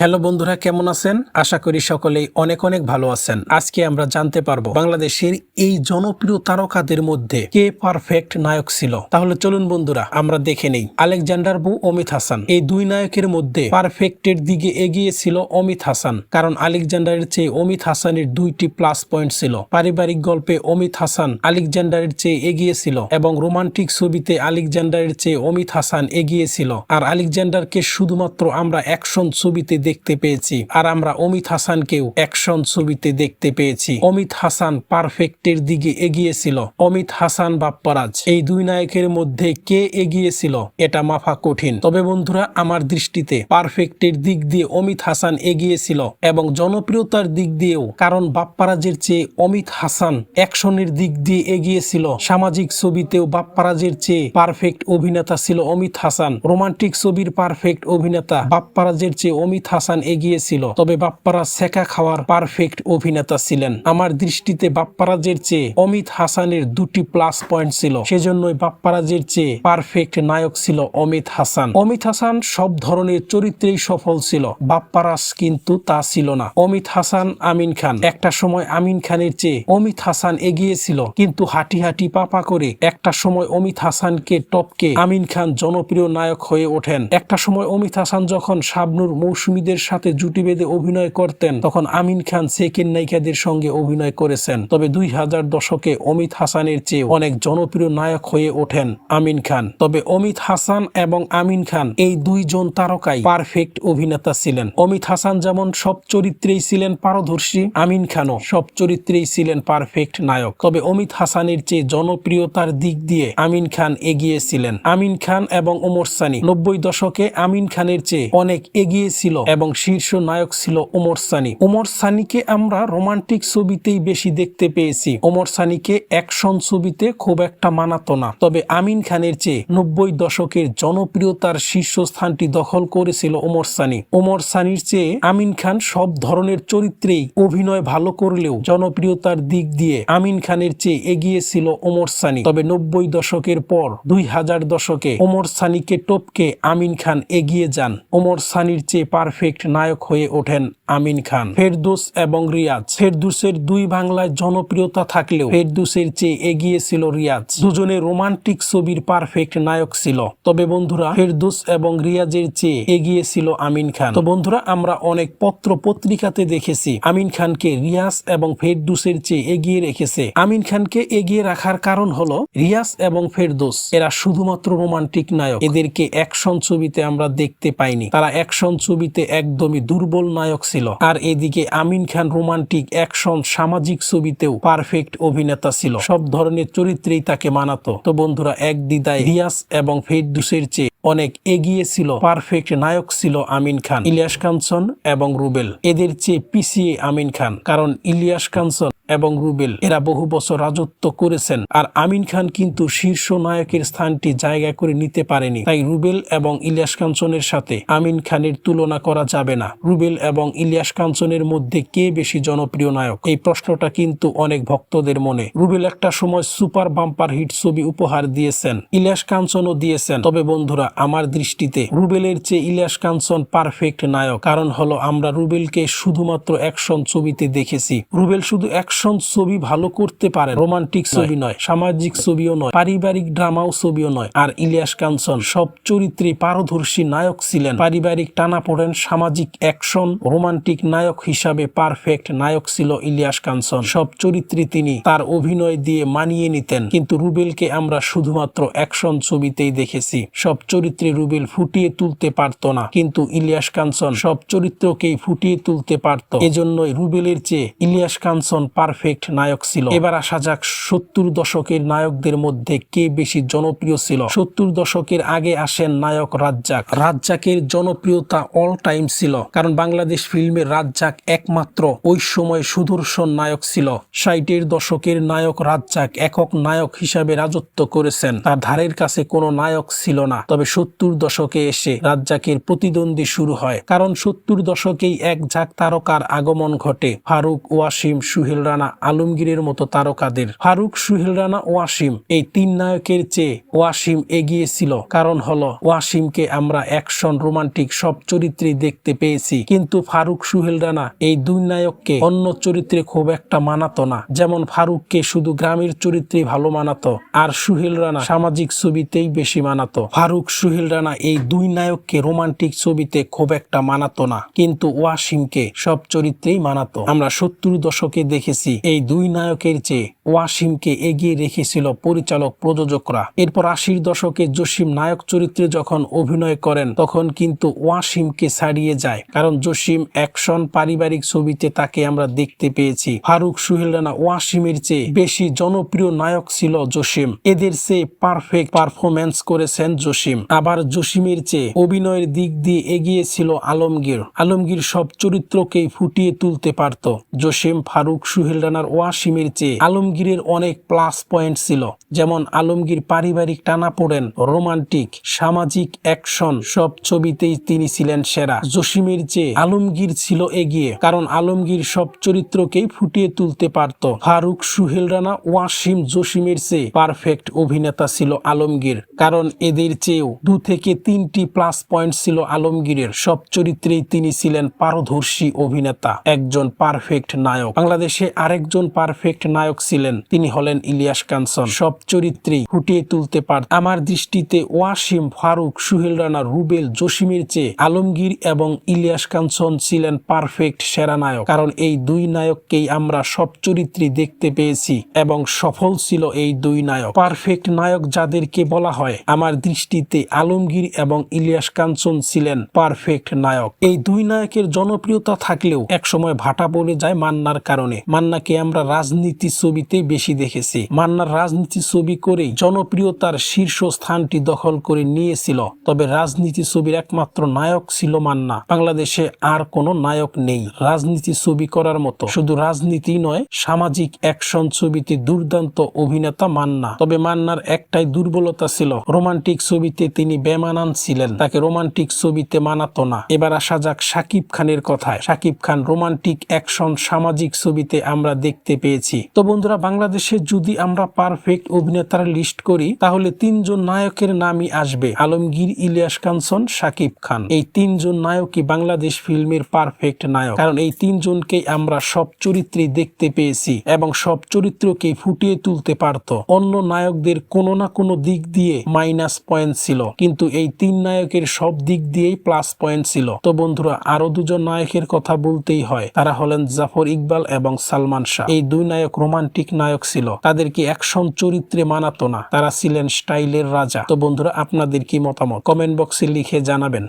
Hello বন্ধুরা, কেমন আছেন? আশা করি সকলেই অনেক অনেক ভালো আছেন। আজকে আমরা জানতে পারব বাংলাদেশের এই জনপ্রিয় তারকাদের মধ্যে কে পারফেক্ট নায়ক ছিল। তাহলে চলুন বন্ধুরা, আমরা দেখে নেই। আলেকজান্ডার বু অমিত হাসান। এই দুই নায়কের মধ্যে পারফেক্টের দিকে এগিয়ে ছিল অমিত হাসান। কারণ আলেকজান্ডারের চেয়ে অমিত হাসানের দুইটি প্লাস পয়েন্ট ছিল। পারিবারিক গল্পে অমিত হাসান আলেকজান্ডারের চেয়ে এগিয়ে ছিল এবং রোমান্টিক ছবিতে আলেকজান্ডারের চেয়ে অমিত হাসান এগিয়ে ছিল। আর আলেকজান্ডারকে শুধুমাত্র আমরা অ্যাকশন ছবিতে দেখতে পেয়েছি। আর আমরা অমিত হাসানকেও অ্যাকশন ছবিতে দেখতে পেয়েছি। অমিত হাসান পারফেক্টের দিকে এগিয়েছিল। অমিত হাসান বাপ্পারাজ, এই দুই নায়কের মধ্যে কে এগিয়েছিল এটা মাফা কঠিন। তবে বন্ধুরা, আমার দৃষ্টিতে পারফেক্টের দিক দিয়ে অমিত হাসান এগিয়েছিল এবং জনপ্রিয়তার দিক দিয়েও। কারণ বাপ্পারাজের চেয়ে অমিত হাসান অ্যাকশনের দিক দিয়ে এগিয়েছিল। সামাজিক ছবিতেও বাপ্পারাজের চেয়ে পারফেক্ট অভিনেতা ছিল অমিত হাসান। রোমান্টিক ছবির পারফেক্ট অভিনেতা বাপ্পারাজের চেয়ে অমিত হাসান এগিয়েছিল, তবে বাপ্পারাজ শেখা খাওয়ার পারফেক্ট অভিনেতা ছিলেন। আমার দৃষ্টিতে বাপ্পারাজের চেয়ে অমিত হাসানের দুটি প্লাস পয়েন্ট ছিল, সেজন্যই বাপ্পারাজের চেয়ে পারফেক্ট নায়ক ছিল অমিত হাসান। অমিত হাসান সব ধরনের চরিত্রেই সফল ছিল বাপ্পারাজ কিন্তু তা ছিল না। অমিত হাসান, আমিন খান। একটা সময় আমিন খানের চেয়ে অমিত হাসান এগিয়েছিল, কিন্তু হাঁটি হাঁটি পাপা করে একটা সময় অমিত হাসানকে টপকে আমিন খান জনপ্রিয় নায়ক হয়ে ওঠেন। একটা সময় অমিত হাসান যখন শাবনুর মৌসুমীদের সাথে জুটি বেঁধে অভিনয় করতেন, তখন আমিন খান সেকেন্ড নায়িকাদের সঙ্গে অভিনয় করেছেন। তবে দুই হাজার দশকে অমিত হাসানের চেয়ে অনেক জনপ্রিয় নায়ক হয়ে ওঠেন আমিন খান। তবে অমিত হাসান এবং আমিন খান এই দুইজন তারকাই পারফেক্ট অভিনেতা ছিলেন। অমিত হাসান যেমন সব চরিত্রেই ছিলেন পারদর্শী, আমিন খানও সব চরিত্রেই ছিলেন পারফেক্ট নায়ক। তবে অমিত হাসানের চেয়ে জনপ্রিয়তার দিক দিয়ে আমিন খান এগিয়ে ছিলেন। আমিন খান এবং ওমর সানি নব্বই দশকে আমিন খানের চেয়ে অনেক এগিয়ে ছিল এবং শীর্ষ নায়ক ছিল ওমর সানি। ওমর সানিকে আমরা রোমান্টিক ছবিতেই বেশি দেখতে পেয়েছি। ওমর সানিকে অ্যাকশন ছবিতে খুব একটা মানাতো না। তবে আমিন খানের চেয়ে নব্বই দশকের জনপ্রিয়তার শীর্ষস্থানটি দখল করেছিল ওমর সানি। ওমর সানির চেয়ে আমিন খান সব ধরনের চরিত্রেই অভিনয় ভালো করলেও জনপ্রিয়তার দিক দিয়ে আমিন খানের চেয়ে এগিয়ে ছিল ওমর সানি। তবে নব্বই দশকের পর দুই হাজার দশকে ওমর সানিকে টপকে আমিন খান এগিয়ে যান। ওমর সানির চেয়ে পারফেক্ট নায়ক হয়ে ওঠেন আমিন খান। ফেরদুস এবং রিয়াজ। ফেরদুসের দুই বাংলায় জনপ্রিয়তা থাকলেও ফেরদুসের চেয়ে এগিয়ে ছিল রিয়াজ। দুজনে রোমান্টিক ছবির পারফেক্ট নায়ক ছিল। তবে বন্ধুরা, ফেরদুস এবং রিয়াজের চেয়ে এগিয়ে ছিল আমিন খান। তো বন্ধুরা, আমরা অনেক পত্র পত্রিকাতে দেখেছি আমিন খানকে রিয়াজ এবং ফেরদুসের চেয়ে এগিয়ে রেখেছে। আমিন খানকে এগিয়ে রাখার কারণ হলো রিয়াজ এবং ফেরদুস। এরা শুধুমাত্র রোমান্টিক নায়ক। এদেরকে অ্যাকশন ছবিতে আমরা দেখতে পাইনি। তারা অ্যাকশন ছবিতে একদমই দুর্বল নায়ক ছিল। আর এদিকে আমিন খান রোমান্টিক অ্যাকশন সামাজিক ছবিতেও পারফেক্ট অভিনেতা ছিল। সব ধরনের চরিত্রেই তাকে মানাতো। তো বন্ধুরা, এক দিদায় রিয়াস এবং ফেরদুসের চেয়ে অনেক এগিয়ে ছিল পারফেক্ট নায়ক ছিল আমিন খান, ইলিয়াস কাঞ্চন এবং রুবেল। এদের চেয়ে পিছিয়ে আমিন খান। কারণ ইলিয়াস কাঞ্চন এবং রুবেল, এরা বহু বছর রাজত্ব করেছেন। আর আমিন খান কিন্তু শীর্ষ নায়কের স্থানটি জায়গা করে নিতে পারেনি। তাই রুবেল এবং ইলিয়াস কাঞ্চনের সাথে আমিন খানের তুলনা করা যাবে না। রুবেল এবং ইলিয়াস কাঞ্চনের মধ্যে কে বেশি জনপ্রিয় নায়ক? এই প্রশ্নটা কিন্তু অনেক ভক্তদের মনে। রুবেল একটা সময় সুপার বাম্পার হিট ছবি উপহার দিয়েছেন। ইলিয়াস কাঞ্চনও দিয়েছেন। তবে বন্ধুরা, আমার দৃষ্টিতে রুবেলের চেয়ে ইলিয়াস কাঞ্চন পারফেক্ট নায়ক। কারণ হলো, আমরা রুবেলকে শুধুমাত্র অ্যাকশন ছবিতে দেখেছি। রুবেল শুধু অ্যাকশন ছবি ভালো করতে পারে রোমান্টিক ছবি নয় সামাজিক ছবিও নয় পারিবারিক ড্রামাও ছবিও নয়। আর ইলিয়াস কাঞ্চন সব চরিত্রে পারদর্শী নায়ক ছিলেন। পারিবারিক টানা পড়েন সামাজিক অ্যাকশন রোমান্টিক নায়ক হিসাবে পারফেক্ট নায়ক ছিল ইলিয়াস কাঞ্চন। সব চরিত্রে তিনি তার অভিনয় দিয়ে মানিয়ে নিতেন। কিন্তু রুবেলকে আমরা শুধুমাত্র অ্যাকশন ছবিতেই দেখেছি। সব চরিত্রে রুবেল ফুটিয়ে তুলতে পারত না। কিন্তু ইলিয়াস কাঞ্চন সব চরিত্রকেই ফুটিয়ে তুলতে পারত। এজন্যই রুবেলের চেয়ে ইলিয়াস কাঞ্চন পারফেক্ট নায়ক ছিল। এবার আসা যাক সত্তর দশকের নায়কদের মধ্যে কে বেশি জনপ্রিয় ছিল। সত্তর দশকের আগে আসেন নায়ক রাজ্জাক। রাজ্জাকের জনপ্রিয়তা অল টাইম ছিল, কারণ বাংলাদেশ ফিল্মের রাজ্জাক একমাত্র ওই সময় সুদর্শন নায়ক ছিল। ষাটের দশকের নায়ক রাজ্জাক একক নায়ক হিসাবে রাজত্ব করেছেন। তার ধারের কাছে কোনো নায়ক ছিল না। তবে সত্তর দশকে এসে রাজ্জাকের প্রতিদ্বন্দ্বী শুরু হয়, কারণ সত্তর দশকেই এক ঝাঁক তারকার আগমন ঘটে। ফারুক, ওয়াসিম, সুহেল রানা রানা আলমগীরের মতো তারকাদের। ফারুক, সুহেল রানা, ওয়াসিম। এই তিন নায়কের চেয়ে ওয়াসিম এগিয়ে ছিল কারণ হলো, ওয়াসিমকে আমরা অ্যাকশন, রোমান্টিক সব চরিত্রেই দেখতে পেয়েছি। কিন্তু ফারুক, সুহেল রানা এই দুই নায়ককে অন্য চরিত্রে খুব একটা মানাতো না। যেমন ফারুককে শুধু গ্রামের চরিত্রে ভালো মানাতো, আর সুহেল রানা সামাজিক ছবিতেই বেশি মানাতো। ফারুক, সুহেল রানা এই দুই নায়ককে রোমান্টিক ছবিতে খুব একটা মানাতো না। কিন্তু ওয়াসিমকে সব চরিত্রেই মানাতো। আমরা সত্তর দশকে দেখেছি এই দুই নায়কের চেয়ে ওয়াসিমকে এগিয়ে রেখেছিল পরিচালক প্রযোজকরা। এরপর আশির দশকে জসিম নায়ক চরিত্রে যখন অভিনয় করেন, তখন কিন্তু ওয়াসিমকে ছাড়িয়ে যায়। কারণ জসিম অ্যাকশন পারিবারিক ছবিতে তাকে আমরা দেখতে পেয়েছি। ফারুক সুহেল রানা ওয়াসিমের চেয়ে বেশি জনপ্রিয় নায়ক ছিল জসিম। এদের চেয়ে পারফেক্ট পারফরমেন্স করেছেন জসিম। আবার জসিমের চেয়ে অভিনয়ের দিক দিয়ে এগিয়ে ছিল আলমগীর। আলমগীর সব চরিত্রকেই ফুটিয়ে তুলতে পারত। জসিম, ফারুক সুহেল রানার ওয়াসিমের চেয়ে আলমগীরের অনেক প্লাস পয়েন্ট ছিল। যেমন আলমগীর পারিবারিক টানা পড়েন রোমান্টিক, সামাজিক অ্যাকশন সব ছবিতেই তিনি ছিলেন সেরা। জসিমের চেয়ে আলমগীর ছিল এগিয়ে, কারণ আলমগীর সব চরিত্রকেই ফুটিয়ে তুলতে পারত। ফারুক, সুহেল রানা, ওয়াসিম, জসিমের চেয়ে পারফেক্ট অভিনেতা ছিল আলমগীর, কারণ এদের চেয়েও দু থেকে তিনটি প্লাস পয়েন্ট ছিল আলমগীরের। সব চরিত্রেই তিনি ছিলেন পারদর্শী অভিনেতা, একজন পারফেক্ট নায়ক। বাংলাদেশে আরেকজন পারফেক্ট নায়ক ছিলেন। তিনি হলেন ইলিয়াস কাঞ্চন। সব চরিত্রেই ফুটিয়ে তুলতে পার আমার দৃষ্টিতে ওয়াসিম ফারুক, সুহেল রানা, রুবেল, জসিমের চেয়ে আলমগীর এবং ইলিয়াস কাঞ্চন ছিলেন পারফেক্ট সেরা নায়ক। কারণ এই দুই নায়ককেই আমরা সব চরিত্রে দেখতে পেয়েছি এবং সফল ছিল এই দুই নায়ক। পারফেক্ট নায়ক যাদেরকে বলা হয়, আমার দৃষ্টিতে আলমগীর এবং ইলিয়াস কাঞ্চন ছিলেন পারফেক্ট নায়ক। এই দুই নায়কের জনপ্রিয়তা থাকলেও একসময় ভাটা পড়ে যায় মান্নার কারণে। মান্নাকে আমরা রাজনীতি ছবিতে বেশি দেখেছি। মান্নার রাজনীতি ছবি করেই জনপ্রিয়তার শীর্ষ স্থানটি দখল করে নিয়েছিল। তবে রাজনীতি ছবির একমাত্র নায়ক ছিল মান্না। বাংলাদেশে আর কোনো নায়ক নেই রাজনীতি ছবি করার মতো। শুধু রাজনীতি নয়, সামাজিক অ্যাকশন ছবিতে দুর্দান্ত অভিনেতা মান্না। তবে মান্নার একটাই দুর্বলতা ছিল, রোমান্টিক ছবিতে তিনি বেমানান ছিলেন। তাকে রোমান্টিক ছবিতে মানাতো না। এবার আসা যাক সাকিব খানের কথায়। সাকিব খান রোমান্টিক অ্যাকশন, সামাজিক ছবিতে আমরা দেখতে পেয়েছি। তো বন্ধুরা, বাংলাদেশে যদি আমরা পারফেক্ট অভিনেতার লিস্ট করি, তাহলে তিনজন নায়কের নামই আসবে। আলমগীর, ইলিয়াস কাঞ্চন সাকিব খান। এই তিনজন নায়কই বাংলাদেশ ফিল্মের পারফেক্ট নায়ক। কারণ এই তিনজনকেই আমরা সব চরিত্রে দেখতে পেয়েছি এবং সব চরিত্রকেই ফুটিয়ে তুলতে পারত। অন্য নায়কদের কোনো না কোনো দিক দিয়ে মাইনাস পয়েন্ট ছিল। কিন্তু এই তিন নায়কের সব দিক দিয়েই প্লাস পয়েন্ট ছিল। তো বন্ধুরা আরও দুজন নায়কের কথা বলতেই হয়। তারা হলেন জাফর ইকবাল এবং সালমান শাহ। এই দুই নায়ক রোমান্টিক নায়ক ছিল। তাদেরকে অ্যাকশন চরিত্রে মানাতো না। তারা ছিলেন স্টাইলের রাজা। তো বন্ধুরা, আপনাদের কি মতামত? কমেন্ট বক্সে লিখে জানাবেন।